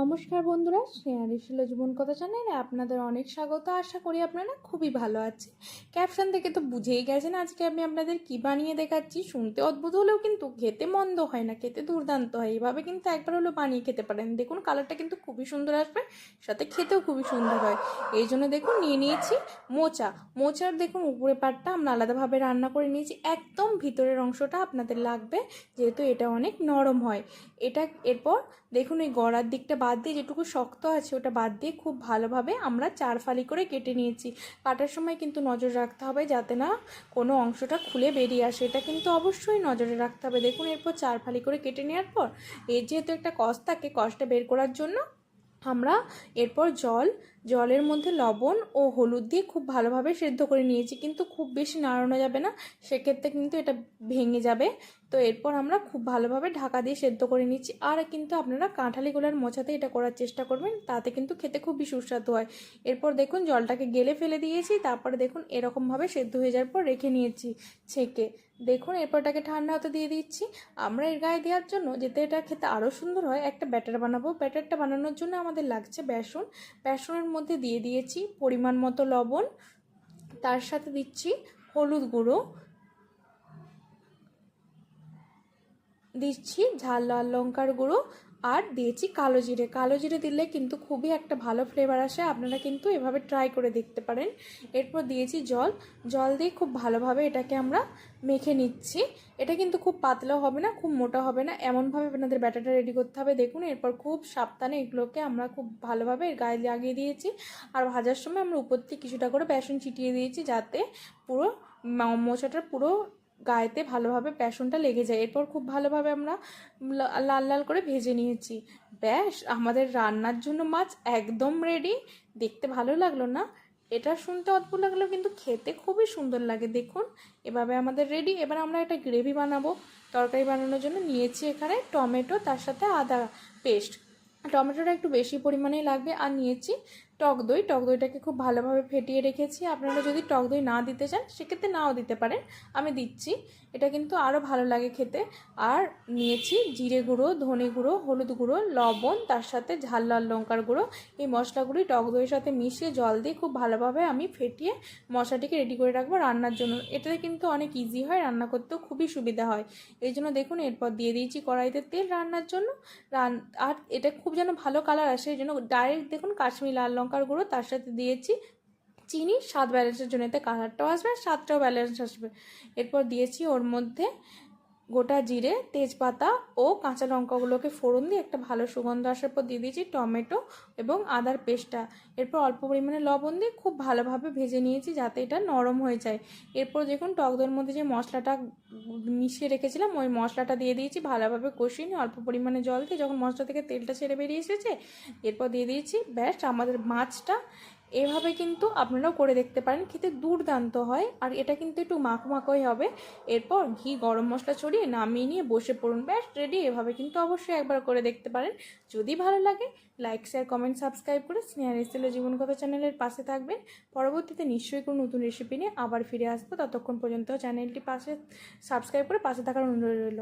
নমস্কার বন্ধুরা স্নেহারি শিল জীবন কথা চ্যানেলে আপনাদের অনেক স্বাগত। আশা করি আপনারা খুবই ভালো আছেন। ক্যাপশন থেকে তো বুঝেই গেছেন আজকে আমি আপনাদের কী বানিয়ে দেখাচ্ছি। শুনতে অদ্ভুত হলেও কিন্তু খেতে মন্দ হয় না, খেতে দুর্দান্ত হয়। এইভাবে কিন্তু একবার হলেও বানিয়ে খেতে পারেন। দেখুন কালারটা কিন্তু খুবই সুন্দর আসবে, সাথে খেতেও খুবই সুন্দর হয়। এই জন্য দেখুন, নিয়ে নিয়েছি মোচা। মোচার দেখুন উপরে পাটটা আমরা আলাদাভাবে রান্না করে নিয়েছি। একদম ভিতরের অংশটা আপনাদের লাগবে, যেহেতু এটা অনেক নরম হয়। এটা এরপর দেখুন এই গড়ার দিকটা বাদ দিয়ে যেটুকু শক্ত আছে ওটা বাদ দিয়ে খুব ভালোভাবে আমরা চার ফালি করে কেটে নিয়েছি। কাটার সময় কিন্তু নজর রাখতে হবে যাতে না কোনো অংশটা খুলে বেরিয়ে আসে। এটা কিন্তু অবশ্যই নজরে রাখতে হবে। দেখুন, এরপর চার ফালি করে কেটে নেওয়ার পর এর যেহেতু একটা কষ থাকে, কষটা বের করার জন্য আমরা এরপর জল, জলের মধ্যে লবণ ও হলুদ দিয়ে খুব ভালোভাবে সেদ্ধ করে নিয়েছি। কিন্তু খুব বেশি নাড়ানো যাবে না, সেক্ষেত্রে কিন্তু এটা ভেঙে যাবে। তো এরপর আমরা খুব ভালোভাবে ঢাকা দিয়ে সেদ্ধ করে নিচ্ছি। আর কিন্তু আপনারা কাঁঠালি গোলার মোছাতে এটা করার চেষ্টা করবেন, তাতে কিন্তু খেতে খুবই সুস্বাদু হয়। এরপর দেখুন জলটাকে গেলে ফেলে দিয়েছি, তারপরে দেখুন এরকমভাবে সেদ্ধ হয়ে যাওয়ার পর রেখে নিয়েছি ছেঁকে। দেখুন এরপর এটাকে ঠান্ডা হতে দিয়ে দিচ্ছি। আমরা এর গায়ে দেওয়ার জন্য যেতে এটা খেতে আরও সুন্দর হয়, একটা ব্যাটার বানাবো। ব্যাটারটা বানানোর জন্য আমাদের লাগছে বেসন। বেসনের মধ্যে দিয়ে দিয়েছি পরিমাণ মতো লবণ। তার সাথে দিচ্ছি হলুদ গুঁড়ো। দিচ্ছি ঝাল লাল লঙ্কার গুঁড়ো। আর দিয়েছি কালো জিরে। কালো জিরে দিলে কিন্তু খুবই একটা ভালো ফ্লেভার আসে। আপনারা কিন্তু এভাবে ট্রাই করে দেখতে পারেন। এরপর দিয়েছি জল। জল দিয়ে খুব ভালোভাবে এটাকে আমরা মেখে নিচ্ছি। এটা কিন্তু খুব পাতলাও হবে না, খুব মোটা হবে না। এমনভাবে আপনাদের ব্যাটারটা রেডি করতে হবে। দেখুন, এরপর খুব সাবধানে এগুলোকে আমরা খুব ভালোভাবে গায়ে লাগিয়ে দিয়েছি। আর ভাজার সময় আমরা উপর থেকে কিছুটা করে বেসন ছিটিয়ে দিয়েছি যাতে পুরো মোচাটার পুরো গায়েতে ভালোভাবে বেসনটা লেগে যায়। এরপর খুব ভালোভাবে আমরা লাল লাল করে ভেজে নিয়েছি। ব্যাস, আমাদের রান্নার জন্য মাছ একদম রেডি দেখতে ভালো লাগল না? এটা শুনতে অদ্ভুত লাগল, কিন্তু খেতে খুবই সুন্দর লাগে। দেখুন, এভাবে আমাদের রেডি এবার আমরা একটা গ্রেভি বানাবো। তরকারি বানানোর জন্য নিয়েছি এখানে টমেটো, তার সাথে আদা পেস্ট টমেটোটা একটু বেশি পরিমাণেই লাগবে। আর নিয়েছি টক দই, টক দইটাকে খুব ভালোভাবে ফেটিয়ে রেখেছি। আপনারা যদি টক দই না দিতে চান, সেক্ষেত্রে নাও দিতে পারেন। আমি দিচ্ছি। এটা কিন্তু আরও ভালো লাগে খেতে। আর নিয়েছি জিরে গুঁড়ো, ধনে গুঁড়ো, হলুদ গুঁড়ো, লবণ, তার সাথে ঝাল লাল লঙ্কার গুঁড়ো। এই মশলাগুলি টক দইয়ের সাথে মিশিয়ে জল দিয়ে খুব ভালোভাবে আমি ফেটিয়ে মশলাটিকে রেডি করে রাখব রান্নার জন্য। এটাতে কিন্তু অনেক ইজি হয়, রান্না করতেও খুবই সুবিধা হয়। এই জন্য দেখুন, এরপর দিয়ে দিয়েছি কড়াইতে তেল রান্নার জন্য। রান আর এটা খুব যেন ভালো কালার আসে, এই জন্য ডাইরেক্ট দেখুন কাশ্মীর লাল লঙ্কার গুঁড়ো, তার সাথে দিয়েছি চিনি, স্বাদ ব্যালেন্সের জন্য। এতে কালারটাও আসবে আর স্বাদটাও ব্যালেন্স আসবে। এরপর দিয়েছি ওর মধ্যে গোটা জিরে, তেজপাতা ও কাঁচা লঙ্কাগুলোকে ফোড়ন দিয়ে একটা ভালো সুগন্ধ আসার পর দিয়ে দিয়েছি টমেটো এবং আদার পেস্টটা। এরপর অল্প পরিমাণে লবণ দিয়ে খুব ভালোভাবে ভেজে নিয়েছি যাতে এটা নরম হয়ে যায়। এরপর দেখুন টকদের মধ্যে যে মশলাটা মিশিয়ে রেখেছিলাম, ওই মশলাটা দিয়ে দিয়েছি ভালোভাবে কষিয়ে নিয়ে অল্প পরিমাণে জল দিয়ে যখন মশলা থেকে তেলটা ছেড়ে বেরিয়ে এসেছে, এরপর দিয়ে দিয়েছি ব্যাস আমাদের মাছটা। এভাবে কিন্তু আপনারাও করে দেখতে পারেন। খেতে দুর্দান্ত হয়। আর এটা কিন্তু একটু মাখো মাখোই হবে। এরপর ঘি, গরম মশলা ছড়িয়ে নামিয়ে নিয়ে বসে পড়ুন। ব্যাস রেডি এভাবে কিন্তু অবশ্যই একবার করে দেখতে পারেন। যদি ভালো লাগে লাইক শেয়ার কমেন্ট সাবস্ক্রাইব করে স্নেহা রেসিলো জীবন কথা চ্যানেলের পাশে থাকবেন। পরবর্তীতে নিশ্চয়ই কোনো নতুন রেসিপি নিয়ে আবার ফিরে আসব। ততক্ষণ পর্যন্ত চ্যানেলটি পাশে সাবস্ক্রাইব করে পাশে থাকার অনুরোধ রইল।